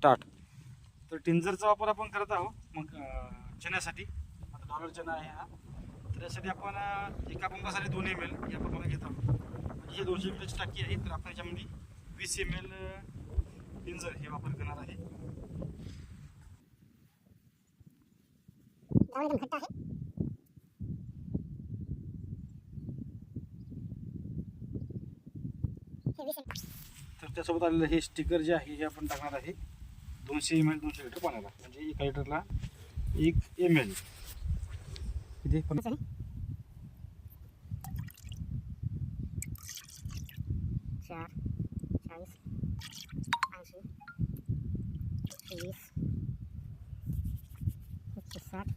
Start तर टिंजरचा वापर आपण करत आहोत. मग चण्यासाठी. आता डॉलर चणा आहे हा. तर यासाठी आपण एका पंपासाठी दोन एम एल या पंपाला घेत आहोत. म्हणजे ही दोनशे लिटरची टाकी आहे. तर आपण याच्यामध्ये वीस एम एल टिंजर हे वापर करणार आहे. तर त्यासोबत आलेलं हे स्टिकर जे आहे हे आपण टाकणार आहे. दोनशे एम एल दोनशे लिटर पाण्याला. म्हणजे एका लिटरला एक एम एल किती? पण आहे. चार चाळीस ऐंशी एकशे वीस एकशे साठ.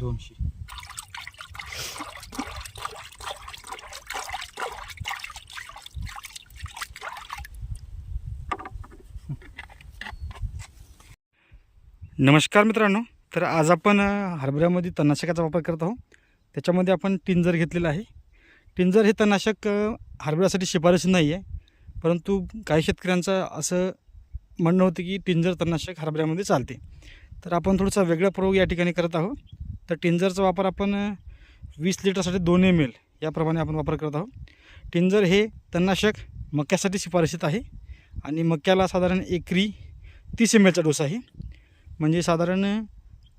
दोनशे. नमस्कार मित्रांनो तर आज आपण हरभऱ्यामध्ये तणनाशकाचा वापर करत आहोत. त्याच्यामध्ये आपण टिंजर घेतलेलं आहे. टिंजर हे तणनाशक हरभऱ्यासाठी शिफारस नाही आहे परंतु काही शेतकऱ्यांचं असं म्हणणं होतं की टिंजर तणनाशक हरभऱ्यामध्ये चालते. तर आपण थोडासा वेगळा प्रयोग या ठिकाणी करत आहोत. तर टिंजरचा वापर आपण वीस लिटरसाठी दोन एम एल याप्रमाणे आपण वापर करत आहोत. टिंजर हे तणनाशक मक्यासाठी शिफारशीत आहे. आणि मक्याला साधारण एकरी तीस एम एलचा डोस आहे. म्हणजे साधारण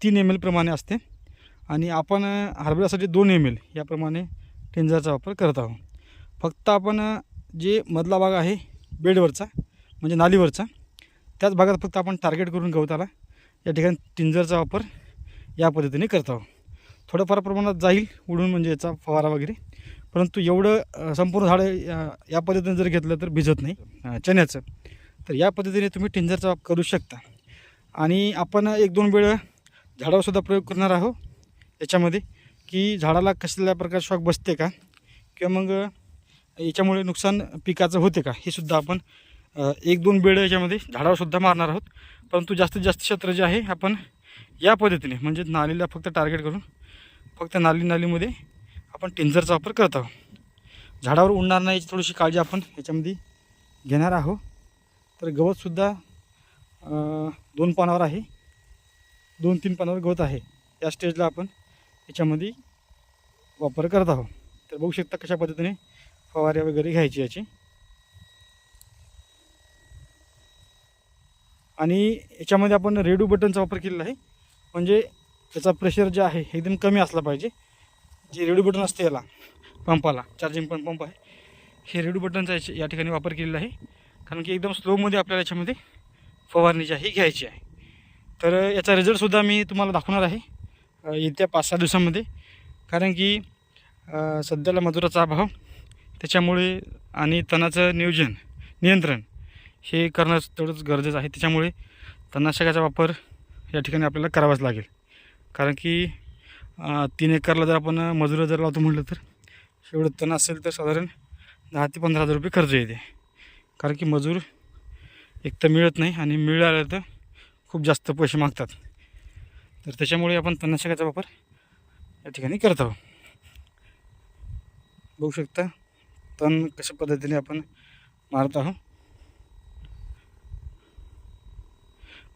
तीन एम एलप्रमाणे असते. आणि आपण अ, हरभऱ्यासाठी दोन एम एल याप्रमाणे टेंजरचा वापर करत आहोत. फक्त आपण जे मधला भाग आहे बेडवरचा म्हणजे नालीवरचा त्याच भागात फक्त आपण टार्गेट करून गवताला या ठिकाणी टिंजरचा वापर या पद्धतीने करत आहोत. थोडंफार प्रमाणात जाईल उडून म्हणजे याचा फवारा वगैरे परंतु एवढं संपूर्ण झाडं या या पद्धतीने जर घेतलं तर भिजत नाही चण्याचं. तर या पद्धतीने तुम्ही टिंजरचा वापर करू शकता. आणि आपण एक दोन वेळ झाडावरसुद्धा प्रयोग करणार आहोत याच्यामध्ये की झाडाला कसल्या प्रकारचे शॉक बसते का? किंवा मग याच्यामुळे नुकसान पिकाचं होते का? हे सुद्धा आपण एक दोन बेड याच्यामध्ये झाडावरसुद्धा मारणार आहोत. परंतु जास्तीत जास्त क्षेत्र जे आहे आपण या पद्धतीने म्हणजे नालीला फक्त टार्गेट करून फक्त नाली नालीमध्ये आपण टिंजरचा वापर करत आहोत. झाडावर उडणार नाही याची थोडीशी काळजी आपण याच्यामध्ये घेणार आहोत. तर गवतसुद्धा दोन पानावर आहे. दोन तीन पानावर गवत आहे. या स्टेजला आपण याच्यामध्ये वापर करत आहोत. तर बघू शकता कशा पद्धतीने फवाऱ्या वगैरे घ्यायची याची. आणि याच्यामध्ये आपण रेडू बटनचा वापर केलेला आहे. म्हणजे त्याचा प्रेशर जे आहे हे एकदम कमी असला पाहिजे. जे रेडू बटन असते याला पंपाला चार्जिंग पण पंप आहे हे रेडू बटनचा या ठिकाणी वापर केलेला आहे. कारण की एकदम स्लोमध्ये आपल्याला याच्यामध्ये फवारणी जी आहे ही घ्यायची आहे. तर याचा रिझल्टसुद्धा मी तुम्हाला दाखवणार आहे येत्या पाच सहा दिवसामध्ये. कारण की सध्याला मजुराचा अभाव त्याच्यामुळे आणि तणाचं नियोजन नियंत्रण हे करणं तेवढंच गरजेचं आहे. त्याच्यामुळे तणनाशकाचा वापर या ठिकाणी आपल्याला करावाच लागेल. कारण की तीन एकरला जर आपण मजुरं जर लावतो म्हटलं तर एवढं तण असेल तर साधारण दहा ते पंधरा हजार रुपये खर्च येते. कारण की मजूर एक तर मिळत नाही आणि मिळालं तर खूप जास्त पैसे मागतात. तर त्याच्यामुळे आपण तणनाशकाचा वापर या ठिकाणी करत आहोत. बघू शकता तण कशा पद्धतीने आपण मारत आहोत.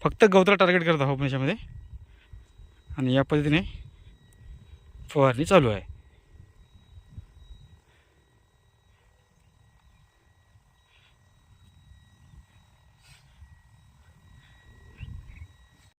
फक्त गवताला टार्गेट करत आहोत आपण याच्यामध्ये. आणि या पद्धतीने फवारणी चालू आहे.